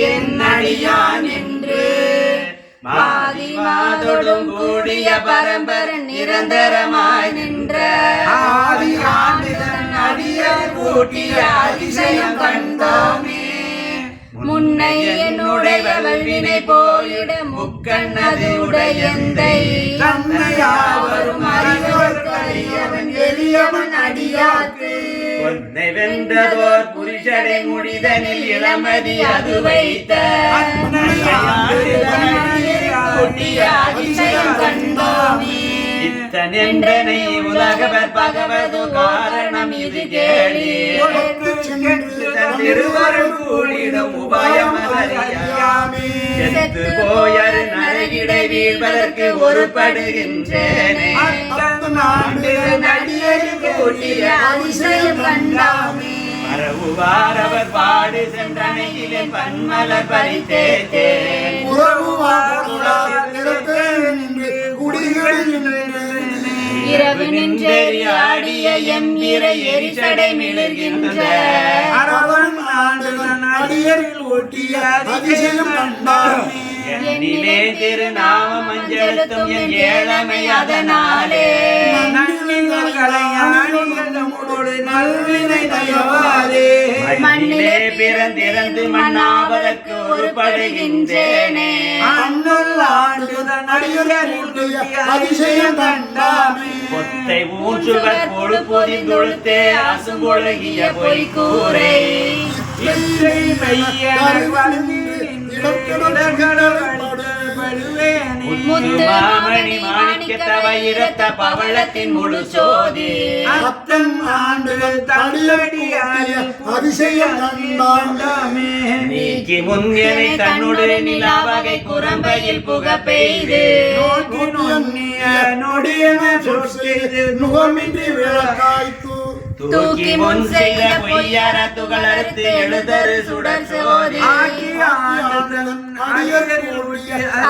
என் அடியான் என்று. பாதிமாதொடும் கூடிய பரம்பரன் நிரந்தரமாய் நின்ற. ஆதி ஆண்டுதன் அடியர் கூட்டிய அதிசயம் கண்டோமே. முன்னை என்னுடைய வல்வினை போயிட முக்கண்ணது உடையந்தை. தன்னையாவரும் அறிவர்க்கரியவன் எளியவன் அடியாக்கு. பொன்னை வென்றதோர் புரிஷடை முடிதனில் இளமதி அது வைத்த. இத்தனென்றனை உலகவர் பகவது காரணம் இது கேளி திருவருள் கூடிடும் உபாயம் அறியாமே. செத்து நரகிடை வீழ்வதற்கு ஒருபடுகின்றேனே. நடிகருக்கு கூட்டிய அதிசயம் கண்டாமே. மரபுவாரவர் பாடு சென்றனையிலே பன்மலர் பறித்தேத்தேன் இரவு நின்றேறி ஆடிய எம் இறை எரிசடை மிளர்கின்ற. என்னிலே திருநாம மஞ்சளுத்தும் என் ஏழமை அதனாலே. மண்ணிலே பிறந்திறந்து மண்ணாவதற்கு ஒருபடுகின்றேனே. அதிசயம் கண்டாமே. பொத்தை ஊற்றுவர் பொழு பொதிந்தொழுத்தே அசுங்கொழுகிய பொய்க்கூரை முத்து மாமணி மாணிக்க தவயிரத்த பவளத்தின் முழு சோதி. அதிசயம் கண்டாமே நீக்கி முன்யனை தன்னுடைய நிலாவகை குரம்பையில் புக பெய்து. நோக்கி நொடியன நுகமின்றி விளக்காய்த்து. தூக்கி முன் செய்த பொய்யற துகளறுத்து எழுதரு சுடர் சோதி.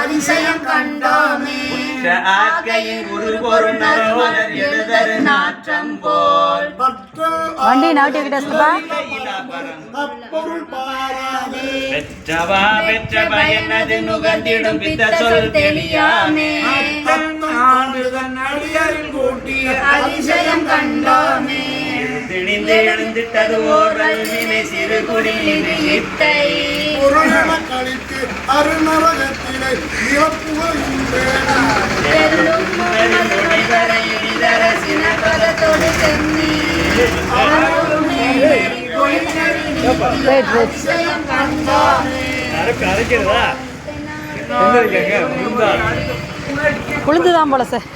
அதிசயம் கண்டாமே. ஆக்கையின் குரு பொருள் எழுதரு நாற்றம் போல். வண்டி நாட்டி கிட்ட அப்பொருள் பாராதே. பெற்றவா பெற்ற பயனது நுகர்ந்திடும் பித்த சொல் தெளியாமே. அதிசயம் கண்டாமே திணிந்து எழுந்திட்டது ஓர் வல்வினை சிறு கழித்து அருணரகத்தினை சென்னி அதிசயம் கண்டோமே. உளுந்துதான் போல சார்.